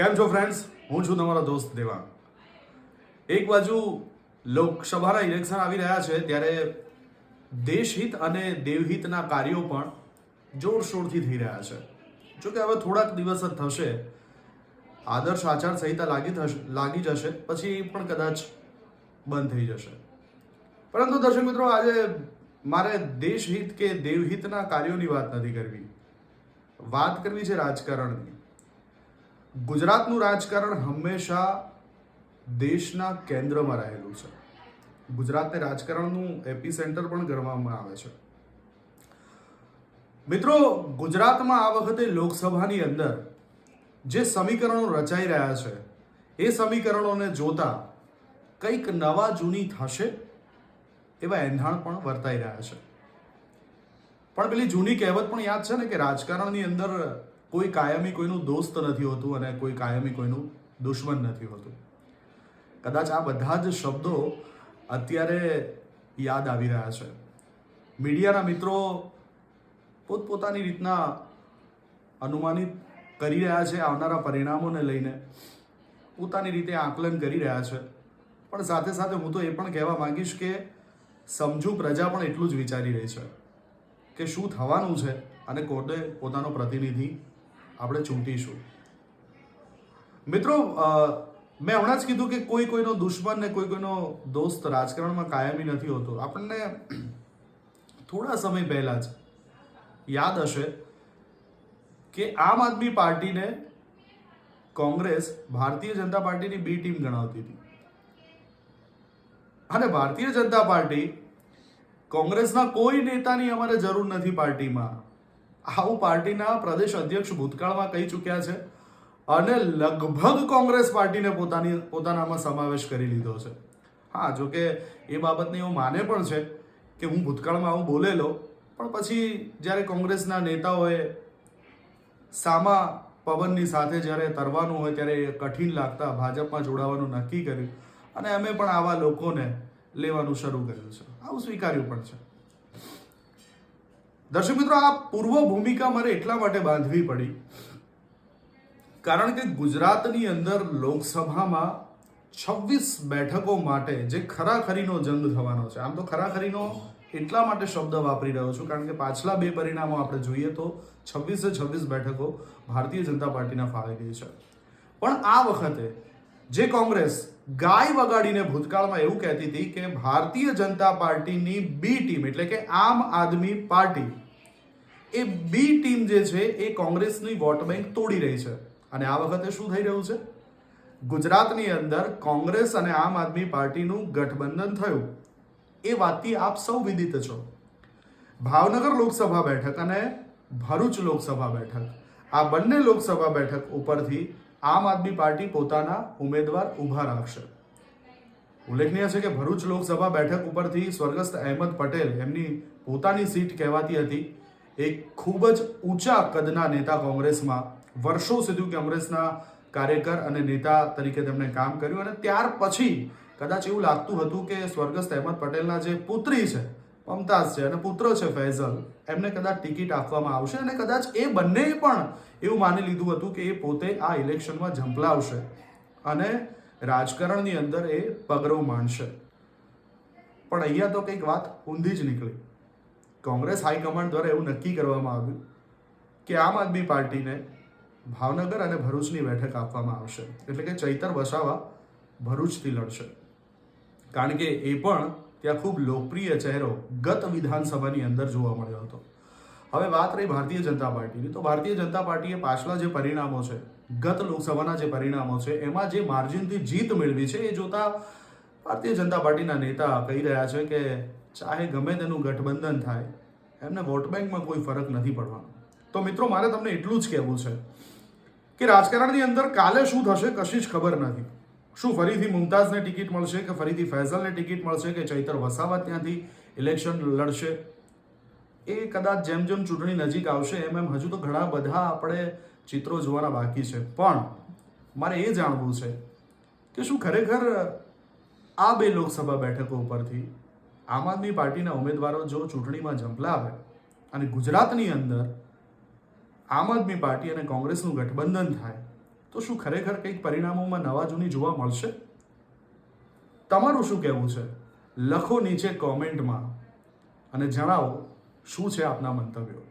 કેમ છો ફ્રેન્ડ્સ હું છું તમારો દોસ્ત દેવાંગ. એક બાજુ લોકસભાના ઇલેક્શન આવી રહ્યા છે, ત્યારે દેશહિત અને દેવહિતના કાર્યો પણ જોરશોરથી થઈ રહ્યા છે. જો કે હવે થોડાક દિવસ જ થશે. આદર્શ આચાર સંહિતા લાગી થશે, લાગી જશે, પછી પણ કદાચ બંધ થઈ જશે. પરંતુ દર્શક મિત્રો, આજે મારે દેશહિત કે દેવહિતના કાર્યોની વાત નથી કરવી. વાત કરવી છે રાજકારણની. ગુજરાતનું રાજકારણ હંમેશા દેશના કેન્દ્રમાં રહેલું છે. ગુજરાતને રાજકારણનું એપી સેન્ટર પણ ગણવામાં આવે છે. મિત્રો, ગુજરાતમાં આ વખતે લોકસભાની અંદર જે સમીકરણો રચાઈ રહ્યા છે, એ સમીકરણોને જોતા કંઈક નવા જૂની થશે એવા એંધાણ પણ વર્તાઈ રહ્યા છે. પણ પેલી જૂની કહેવત પણ યાદ છે ને કે રાજકારણની અંદર કોઈ કાયમી કોઈનું દોસ્ત નથી હોતું અને કોઈ કાયમી કોઈનું દુશ્મન નથી હોતું. કદાચ આ બધા જ શબ્દો અત્યારે યાદ આવી રહ્યા છે. મીડિયાના મિત્રો પોતપોતાની રીતના અનુમાનિત કરી રહ્યા છે આવનારા પરિણામોને લઈને. પોતાની રીતે આકલન કરી રહ્યા છે. પણ સાથે સાથે હું તો એ પણ કહેવા માંગીશ કે સમજુ પ્રજા પણ એટલું જ વિચારી રહી છે કે શું થવાનું છે અને કોર્ટે પોતાનો પ્રતિનિધિ આપણે ચૂંટીશું. મિત્રો મેં હમણાં જ કીધું કે કોઈ કોઈનો દુશ્મન ને કોઈ કોઈનો દોસ્ત રાજકારણમાં કાયમી નથી હોતો. આપણને થોડા સમય પહેલા જ યાદ હશે કે આમ આદમી પાર્ટીને કોંગ્રેસ ભારતીય જનતા પાર્ટીની બી ટીમ ગણાવતી હતી. અને ભારતીય જનતા પાર્ટી કોંગ્રેસના કોઈ નેતાની અમારે જરૂર નથી પાર્ટીમાં. આવું પાર્ટીના પ્રદેશ અધ્યક્ષ ભૂતકાળમાં કહી ચૂક્યા છે અને લગભગ કોંગ્રેસ પાર્ટીને પોતાની, પોતાનામાં સમાવેશ કરી લીધો છે. હા, જો કે એ બાબતને એવું માને પણ છે કે હું ભૂતકાળમાં આવું બોલેલો, પણ પછી જ્યારે કોંગ્રેસના નેતાઓએ સામા પવનની સાથે જ્યારે તરવાનું હોય ત્યારે એ કઠિન લાગતા ભાજપમાં જોડાવાનું નક્કી કર્યું અને અમે પણ આવા લોકોને લેવાનું શરૂ કર્યું છે. આવું સ્વીકાર્યું પણ છે. દર્શક મિત્રો, આ પૂર્વ ભૂમિકા મારે એટલા માટે બાંધવી પડી. કારણ કે ગુજરાતની અંદર લોકસભામાં છવ્વીસ બેઠકો માટે જે ખરાખરીનો જંગ થવાનો છે, આમ તો ખરાખરીનો એટલા માટે શબ્દ વાપરી રહ્યો છું, કારણ કે પાછલા બે પરિણામો આપણે જોઈએ તો છવ્વીસે છવ્વીસ બેઠકો ભારતીય જનતા પાર્ટીના ફાળે ગઈ છે. પણ આ વખતે જે કોંગ્રેસ ગાય વગાડીને ભૂતકાળમાં એવું કહેતી હતી કે ભારતીય જનતા પાર્ટીની બી ટીમ, એટલે કે આમ આદમી પાર્ટી, એ બી ટીમ જે છે એ કોંગ્રેસની વોટ બેંક તોડી રહી છે. અને આ વખતે શું થઈ રહ્યું છે? ગુજરાતની અંદર કોંગ્રેસ અને આમ આદમી પાર્ટીનું ગઠબંધન થયું. એ વાતથી આપ સૌ વિદિત છો. ભાવનગર લોકસભા બેઠક અને ભરૂચ લોકસભા બેઠક, આ બંને લોકસભા બેઠક ઉપરથી આમ આદમી પાર્ટી પોતાના ઉમેદવાર ઊભા રાખશે. ઉલ્લેખનીય છે કે ભરૂચ લોકસભા બેઠક ઉપરથી સ્વર્ગસ્થ અહેમદ પટેલ એમની પોતાની સીટ કહેવાતી હતી. એક ખૂબ જ ઊંચા કદના નેતા કોંગ્રેસમાં, વર્ષો સુધી કોંગ્રેસના કાર્યકર અને નેતા તરીકે તેમણે કામ કર્યું અને ત્યાર પછી કદાચ એવું લાગતું હતું કે સ્વર્ગસ્થ અહેમદ પટેલના જે પુત્રી છે મમતાઝ છે અને પુત્ર છે ફૈઝલ. એમને કદાચ ટિકિટ આપવામાં આવશે અને કદાચ એ બંને પણ એવું માની લીધું હતું કે એ પોતે આ ઇલેક્શનમાં ઝંપલાવશે અને રાજકારણની અંદર એ પગરવ માણશે. પણ અહીંયા તો કંઈક વાત ઊંધી જ નીકળી. કોંગ્રેસ હાઈકમાન્ડ દ્વારા એવું નક્કી કરવામાં આવ્યું કે આમ આદમી પાર્ટીને ભાવનગર અને ભરૂચની બેઠક આપવામાં આવશે. એટલે કે ચૈતર વસાવા ભરૂચથી લડશે. કારણ કે એ પણ ત્યાં ખૂબ લોકપ્રિય ચહેરો ગત વિધાનસભાની અંદર જોવા મળ્યો હતો. હવે વાત રહી ભારતીય જનતા પાર્ટીની. તો ભારતીય જનતા પાર્ટીએ પાછલા જે પરિણામો છે, ગત લોકસભાના જે પરિણામો છે, એમાં જે માર્જિનથી જીત મેળવી છે, એ જોતા ભારતીય જનતા પાર્ટીના નેતા કહી રહ્યા છે કે ચાહે ગમે તેનું ગઠબંધન થાય, એમને વોટ બેંકમાં કોઈ ફરક નથી પડવાનો. તો મિત્રો, મારે તમને એટલું જ કહેવું છે કે રાજકારણની અંદર કાલે શું થશે કશી જ ખબર નથી. શું ફરીથી મુમતાઝને ટિકિટ મળશે કે ફરીથી ફૈઝલને ટિકિટ મળશે કે ચૈતર વસાવા ત્યાંથી ઇલેક્શન લડશે? એ કદાચ જેમ જેમ ચૂંટણી નજીક આવશે, એમ એમ હજુ તો ઘણા બધા આપણે ચિત્રો જોવાના બાકી છે. પણ મારે એ જાણવું છે કે શું ખરેખર આ બે લોકસભા બેઠકો ઉપરથી આમ આદમી પાર્ટીના ઉમેદવારો જો ચૂંટણીમાં ઝંપલાવે અને ગુજરાતની અંદર આમ આદમી પાર્ટી અને કોંગ્રેસનું ગઠબંધન થાય તો શું ખરેખર કંઈક પરિણામોમાં નવા જૂની જોવા મળશે? તમારું શું કહેવું છે? લખો નીચે કોમેન્ટમાં અને જણાવો, શું છે આપના મંતવ્યો?